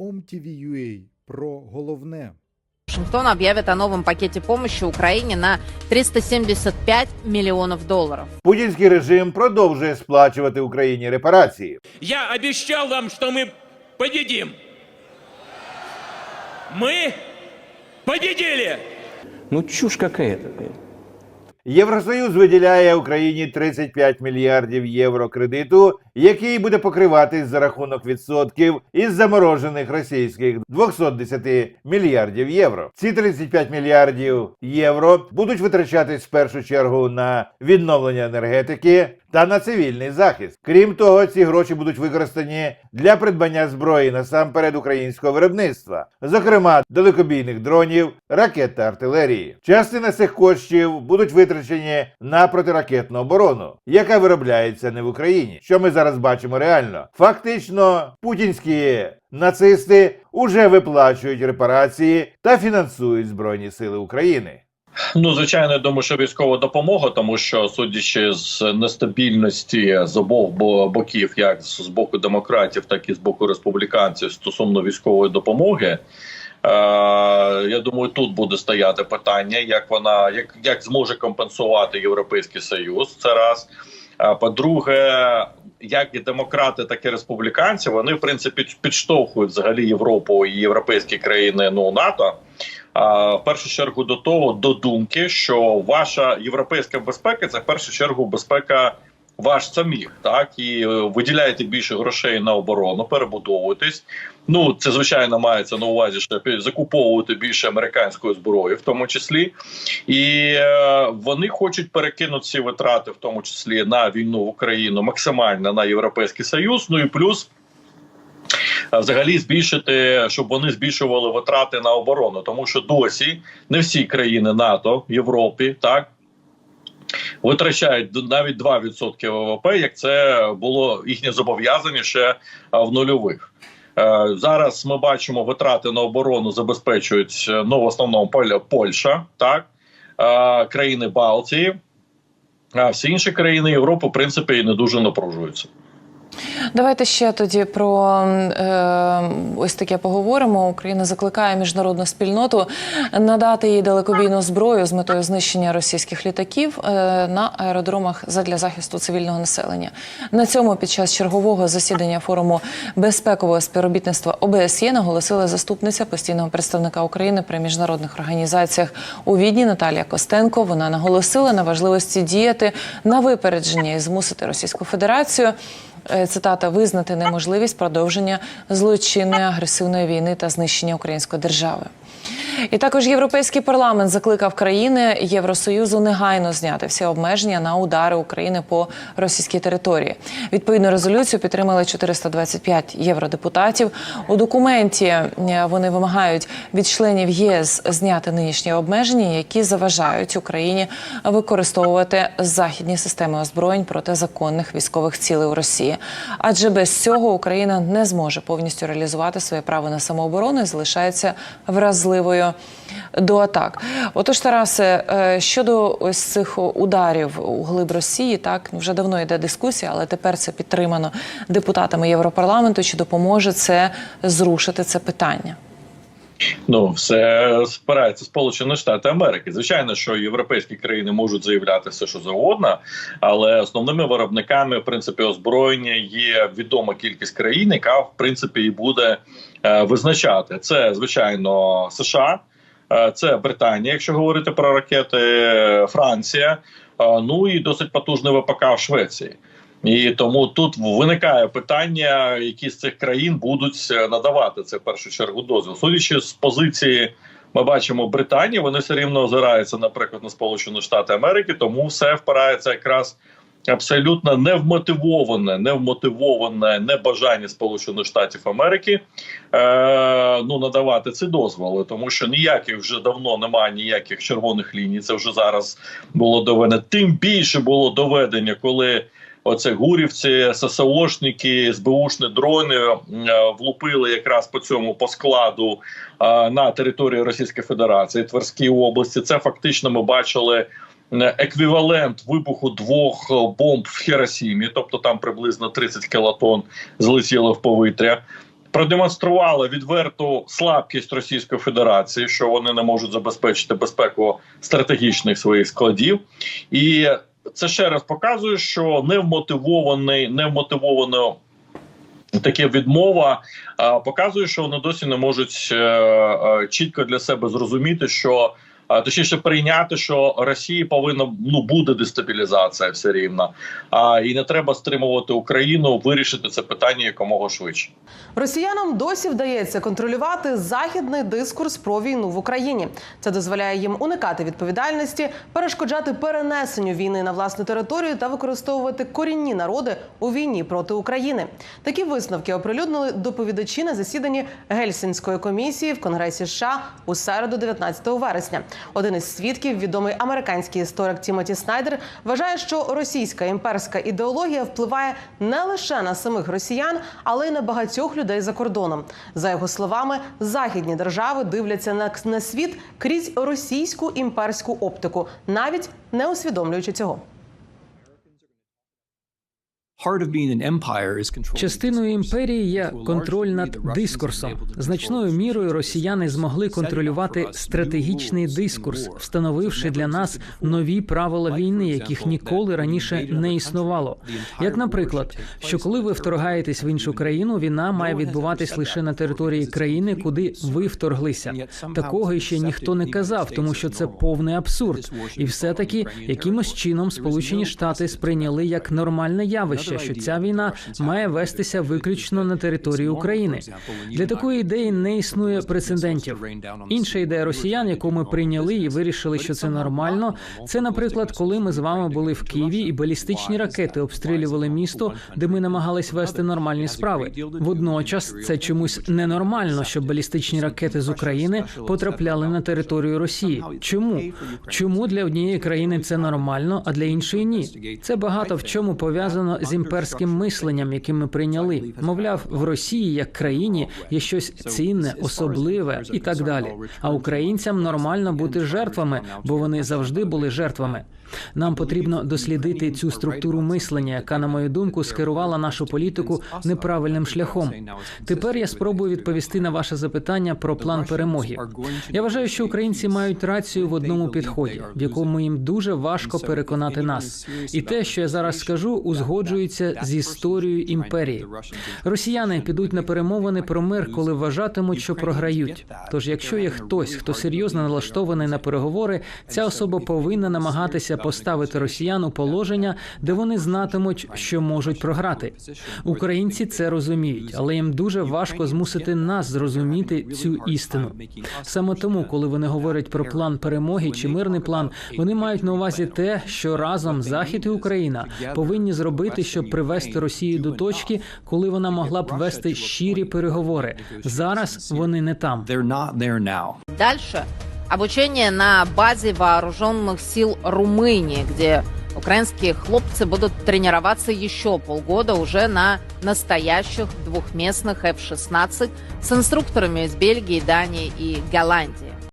OMTV.ua про головне. Вашингтон объявит о новом пакете помощи Украине на 375 миллионов долларов. Путінський режим продовжує сплачувати Україні репарації. Я обещал вам, что мы победим. Мы победили! Ну, чушь какая-то. блин. Євросоюз виділяє Україні 35 мільярдів євро кредиту, який буде покриватись за рахунок відсотків із заморожених російських 210 мільярдів євро. Ці 35 мільярдів євро будуть витрачатись в першу чергу на відновлення енергетики та на цивільний захист. Крім того, ці гроші будуть використані для придбання зброї насамперед українського виробництва, зокрема далекобійних дронів, ракет та артилерії. Частина цих коштів будуть витрачені на протиракетну оборону, яка виробляється не в Україні. Що ми зараз бачимо реально? Фактично, путінські нацисти уже виплачують репарації та фінансують збройні сили України. Ну, звичайно, я думаю, що військова допомога, тому що судячи з нестабільності з обох боків, як з боку демократів, так і з боку республіканців стосовно військової допомоги. Е, я думаю, тут буде стояти питання, як вона як, як зможе компенсувати Європейський Союз. Це раз. По-друге, як і демократи, так і республіканці, вони в принципі підштовхують взагалі Європу і європейські країни ну НАТО. А, в першу чергу до того, до думки, що ваша європейська безпека це в першу чергу безпека ваш самих, так і е, виділяєте більше грошей на оборону, перебудовуєтесь. Ну це звичайно мається на увазі, що закуповувати більше американської зброї, в тому числі, і е, вони хочуть перекинути ці витрати, в тому числі на війну в Україну, максимально на європейський союз. Ну і плюс взагалі збільшити, щоб вони збільшували витрати на оборону, тому що досі не всі країни НАТО Європі так. Витрачають навіть 2% ВВП, як це було їхнє зобов'язання ще в нульових. Е, Зараз ми бачимо витрати на оборону забезпечують е, ну в основному Польща, так е, країни Балтії, а всі інші країни Європи, в принципі, і не дуже напружуються. Давайте ще тоді про е, ось таке поговоримо. Україна закликає міжнародну спільноту надати їй далекобійну зброю з метою знищення російських літаків е, на аеродромах задля захисту цивільного населення. На цьому під час чергового засідання форуму безпекового співробітництва ОБСЄ наголосила заступниця постійного представника України при міжнародних організаціях у Відні Наталія Костенко. Вона наголосила на важливості діяти на випередження і змусити Російську Федерацію цитата визнати неможливість продовження злочинної агресивної війни та знищення української держави. І також європейський парламент закликав країни Євросоюзу негайно зняти всі обмеження на удари України по російській території. Відповідну резолюцію підтримали 425 євродепутатів. У документі е, вони вимагають від членів ЄС зняти нинішні обмеження, які заважають Україні використовувати західні системи озброєнь проти законних військових цілей у Росії. Адже без цього Україна не зможе повністю реалізувати своє право на самооборону і залишається вразливою до атак. Отож, Тарасе, е, щодо ось цих ударів у глиб Росії, так вже давно йде дискусія, але тепер це підтримано депутатами Європарламенту. Чи допоможе це зрушити це питання? Ну, все спирається Сполучені Штати Америки. Звичайно, що європейські країни можуть заявляти все, що завгодно, але основними виробниками в принципі озброєння є відома кількість країн, яка в принципі і буде е, визначати це, звичайно, США. е, Це Британія, якщо говорити про ракети, е, Франція, е, ну і досить потужний ВПК в Швеції. І тому тут виникає питання, які з цих країн будуть е, надавати це в першу чергу дозвіл. Судячи з позиції, ми бачимо Британії, вони все рівно озираються, наприклад, на Сполучені Штати Америки, тому все впирається якраз абсолютно невмотивоване, невмотивоване небажання Сполучених Штатів Америки е, ну надавати ці дозволи, тому що ніяких вже давно немає ніяких червоних ліній. Це вже зараз було доведено. Тим більше було доведення, коли. Оце гурівці, ССОшники, СБУшні дрони е, влупили якраз по цьому по складу е, на території Російської Федерації Тверській області. Це фактично ми бачили е, еквівалент вибуху двох бомб в Хіросімі, тобто там приблизно 30 кілотон злетіло в повітря. продемонстрували відверту слабкість Російської Федерації, що вони не можуть забезпечити безпеку стратегічних своїх складів, і це ще раз показує, що невмотивований, невмотивовано таке відмова показує, що вони досі не можуть е, е, чітко для себе зрозуміти, що точніше прийняти, що Росії повинна ну буде дестабілізація все рівно, а і не треба стримувати Україну вирішити це питання якомога швидше. Росіянам досі вдається контролювати західний дискурс про війну в Україні. Це дозволяє їм уникати відповідальності, перешкоджати перенесенню війни на власну територію та використовувати корінні народи у війні проти України. Такі висновки оприлюднили доповідачі на засіданні Гельсінської комісії в Конгресі США у середу, 19 вересня. Один із свідків, відомий американський історик Тімоті Снайдер, вважає, що російська імперська ідеологія впливає не лише на самих росіян, але й на багатьох людей за кордоном. За його словами, західні держави дивляться на, світ крізь російську імперську оптику, навіть не усвідомлюючи цього. Частиною імперії є контроль над дискурсом. Значною мірою росіяни змогли контролювати стратегічний дискурс, встановивши для нас нові правила війни, яких ніколи раніше не існувало. Як, наприклад, що коли ви вторгаєтесь в іншу країну, війна має відбуватись лише на території країни, куди ви вторглися. Такого ще ніхто не казав, тому що це повний абсурд. І все таки якимось чином Сполучені Штати сприйняли як нормальне явище, що ця війна має вестися виключно на території України. Для такої ідеї не існує прецедентів. Інша ідея росіян, яку ми прийняли і вирішили, що це нормально. Це, наприклад, коли ми з вами були в Києві і балістичні ракети обстрілювали місто, де ми намагались вести нормальні справи. Водночас це чомусь ненормально, щоб балістичні ракети з України потрапляли на територію Росії. Чому? Чому для однієї країни це нормально, а для іншої ні? Це багато в чому пов'язано з імперським мисленням, яке ми прийняли. Мовляв, в Росії як країні є щось цінне, особливе і так далі. А українцям нормально бути жертвами, бо вони завжди були жертвами. Нам потрібно дослідити цю структуру мислення, яка, на мою думку, скерувала нашу політику неправильним шляхом. Тепер я спробую відповісти на ваше запитання про план перемоги. Я вважаю, що українці мають рацію в одному підході, в якому їм дуже важко переконати нас. І те, що я зараз скажу, узгоджується з історією імперії. Росіяни підуть на перемовини про мир, коли вважатимуть, що програють. Тож, якщо є хтось, хто серйозно налаштований на переговори, ця особа повинна намагатися поставити росіян у положення, де вони знатимуть, що можуть програти. Українці це розуміють, але їм дуже важко змусити нас зрозуміти цю істину. Саме тому, коли вони говорять про план перемоги чи мирний план, вони мають на увазі те, що разом Захід і Україна повинні зробити, щоб привести Росію до точки, коли вона могла б вести щирі переговори. Зараз вони не там. Дальше обучение на базе вооруженных сил Румынии, где украинские хлопцы будут тренироваться еще полгода уже на настоящих двухместных F-16 с инструкторами из Бельгии, Дании и Голландии.